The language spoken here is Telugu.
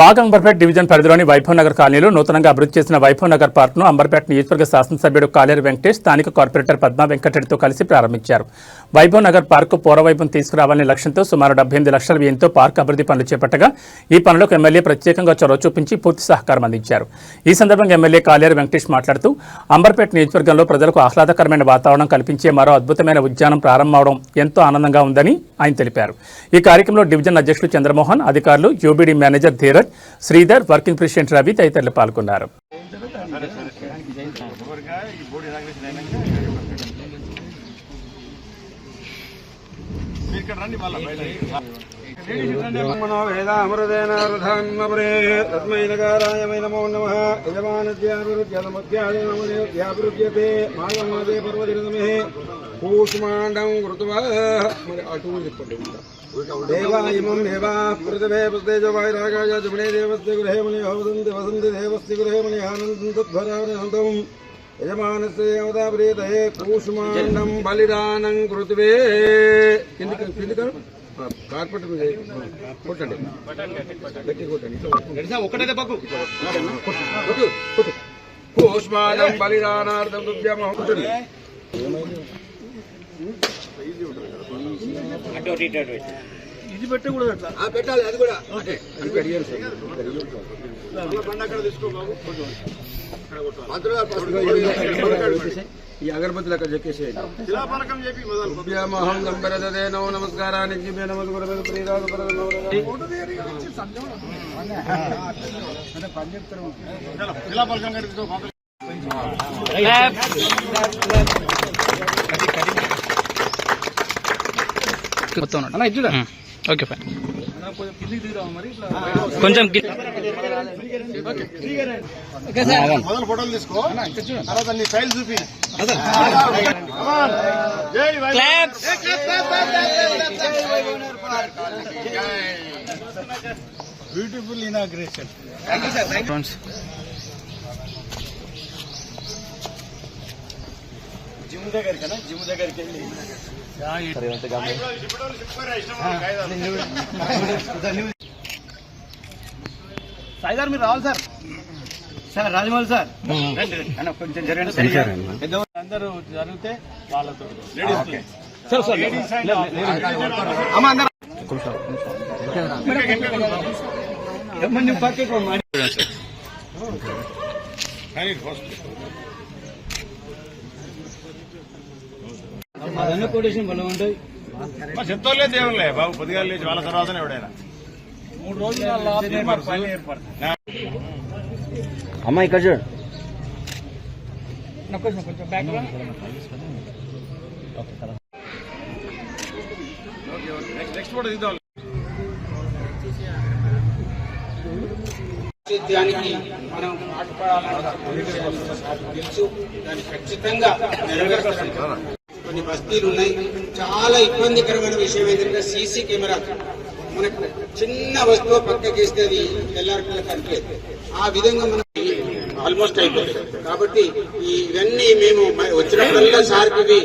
భాగం అంబర్పేట డివిజన్ పరిధిలోని వైభవ్ నగర్ కాలనీలో నూతనంగా అభివృద్ధి చేసిన వైభవ్ నగర్ పార్క్ను అంబర్పేట నియోజకవర్గ శాసనసభ్యుడు కాలేరు వెంకటేష్ స్థానిక కార్పొరేటర్ పద్మా వెంకటరెడ్డితో కలిసి ప్రారంభించారు. వైభవ్ నగర్ పార్కు పూర్వవైభవం తీసుకురావాలనే లక్ష్యంతో సుమారు డెబ్బై ఎనిమిది లక్షల వ్యయంతో పార్క్ అభివృద్ధి పనులు చేపట్టగా ఈ పనులకు ఎమ్మెల్యే ప్రత్యేకంగా చొరవ చూపించి పూర్తి సహకారం అందించారు. ఈ సందర్భంగా ఎమ్మెల్యే కాలేరు వెంకటేష్ మాట్లాడుతూ అంబర్పేట నియోజకవర్గంలో ప్రజలకు ఆహ్లాదకరమైన వాతావరణం కల్పించే మరో అద్భుతమైన ఉద్యానం ప్రారంభమవడం ఎంతో ఆనందంగా ఉందని ఆయన తెలిపారు. ఈ కార్యక్రమంలో డివిజన్ అధ్యక్షులు చంద్రమోహన్ అధికారులు UBD manager Dheeraj Sridhar working president Ravi తదితరులు పాల్గొన్నారు. మనో వేదామృతేనారుధాన్మపురే తస్మై నకారాయ నమో నమః యజమానస్యాభివృద్ధ్యాభివృద్ధ్యాభివృద్ధ్యతే మాయమాదే పర్వదినమే కూష్మాండం కృత్వా మరి అటు చెప్పండి దేవాయమం దేవా పృథివే పృథేజ వాయురాగాయ జమునే దేవస్య గృహే ముని వసంతి వసంతి దేవస్య గృహే ముని ఆనందం తద్భరానందం యజమానస్య దేవతా ప్రీతయే కూష్మాండం బలిదానం కృత్వే కిందికి కిందికి కార్పెట్ కొట్టండి. గట్టి కొట్టండి. ఒకటే దెబ్బకు కొట్టు కొట్టు. బలిదానార్థం దుర్గమ కొట్టండి. అటు ఇది పెట్టకూడదు అట్లా. పెట్టాలి అది కూడా. ఓకే. అది కడిగారు ఈ అగరబత్తులు అక్కడ చెక్కేసేయండి. శిలాపలకం దంబరదే నమో నమస్కారానికి మే నమస్ గురవే ప్రియరాజు మొత్తం అన్న ఇది ఓకే ఫైన్ కొంచెం మొదలు ఫోటోలు తీసుకో. తర్వాత నీ ఫైల్ చూపి. బ్యూటిఫుల్ ఇనాగ్రేషన్ జిమ్ దగ్గరికి జిమ్ దగ్గరికి వెళ్ళి సాయిదార్ మీరు రావాలి సార్. Sir Rajamouli sir. కొంచెం జరగండి పెద్దవాళ్ళు అందరూ జరిగితే వాళ్ళతో. ఏమన్నా పక్కకు మాట అదన్న కొటేషన్ బలం ఉంటాయి చెప్తోలే దేవుళ్ళే బాబు పొద్దుగా లేచి వాళ్ళ తర్వాతనే ఎవడైనా. మూడు రోజులు పని ఏర్పడుతుంది అమ్మ ఇక్కడ చూడు. కొంచెం బ్యాక్ నెక్స్ట్ ఫోటో తీద్దాం దానికి మనం పాటుపడాలని తెలుసు. దాన్ని ఖచ్చితంగా నెరవేరుస్తాం. కొన్ని బస్తీలు ఉన్నాయి. చాలా ఇబ్బందికరమైన విషయం ఏంటంటే సీసీ కెమెరా. మనకు చిన్న వస్తువు పక్కకేస్తే అది తెల్లారికల్లా కనిపించదు. ఆ విధంగా మనం ఆల్మోస్ట్ అయిపోయింది. కాబట్టి ఇవన్నీ మేము వచ్చినప్పుడల్లా సార్కి